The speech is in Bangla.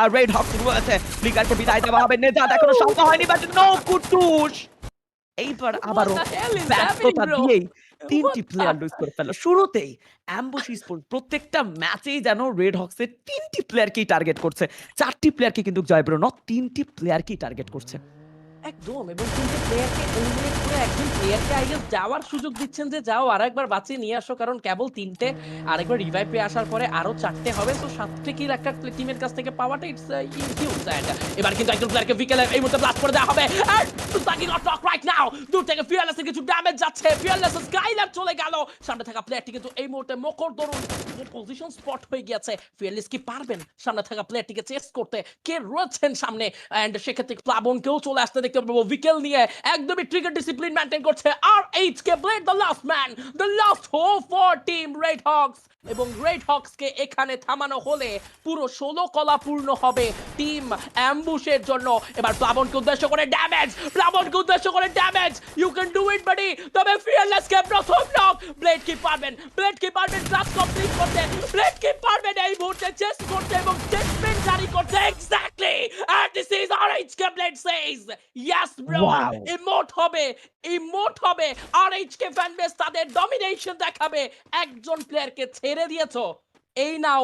আর রেড হক শুরু হয়েছে। ফ্লিকারকে বিদায় দেওয়া হবে। নেজাদ এখনও হয়নি বাট নো কুটুস! এইবার আবারও ব্যর্থতা দিয়েই তিনটি প্লেয়ার লুজ করে ফেলল। শুরুতেই অ্যাম্বুশ স্পোর্ট প্রত্যেকটা ম্যাচেই যেন রেড হক্সের তিনটি প্লেয়ারকেই টার্গেট করছে। চারটি প্লেয়ারকে কিন্তু জয় ব্রো তিনটি প্লেয়ারকেই টার্গেট করছে। একদম, এবং তিনটে প্লেয়ারকে এলিমিনেট করে একজন প্লেয়ারকে আই গেস যাওয়ার সুযোগ দিচ্ছেন যে যাও আরেকবার বাঁচিয়ে নিয়ে আসো, কারণ কেবল তিনটে, আরেকবার রিভাইভ পেয়ে আসার পরে আরও চারটে হবে। তো সাতটে কিল একটা টিমের কাছ থেকে পাওয়াটা ইটস হিউজ এন্ড এবার কিন্তু একজন প্লেয়ারকে বিকেলে এই মুহূর্তে ব্লাস্ট করে দেওয়া হবে। নট রাইট নাও দূর থেকে ফিয়ারলেস কিছু ড্যামেজ যাচ্ছে। ফিয়ারলেস স্কাইল্যাব চলে গেল। সামনে থাকা প্লেয়ারটি কিন্তু এই মুহূর্তে মকর দরুন পজিশন স্পট হয়ে গিয়েছে। ফিয়ারলেস কি পারবেন? সামনে থাকা প্লেয়ারটিকে চেস করতে কে রয়েছেন সামনে? এন্ড সেক্ষেত্রে প্লাবনকেও চলে আসতে দেখতে পাবো উইকেল নিয়ে একদমই ট্রিগার ডিসিপ্লিন মেনটেন করছে আর H K blade the last man the last hope for team Red Hawks এবং রেড হক্সকে এখানে থামানো হলে পুরো ষোলো কলা পূর্ণ হবে টিম অ্যাম্বুশের জন্য। এবার প্লাবনকে উদ্দেশ্য করে ড্যামেজ প্লাবনকে উদ্দেশ্য করে damage you can do it buddy তবে ফিয়ারলেস কে প্রথম নক ব্লেড কি পারবেন? ব্লেড কি পারবেন? ক্লাস কমপ্লিট করতে। ব্লেড কি পারবেন? এই মুহূর্তে চেস করতে এবং স্টেটমেন্ট জারি করতে। Exactly and this is RH K blade says yes bro. Emote হবে ইমোট হবে। আরএইচ কে ফ্যান বেস তাদের ডমিনেশন দেখাবে। একজন প্লেয়ারকে ছেড়ে দিয়েছ। এই নাও।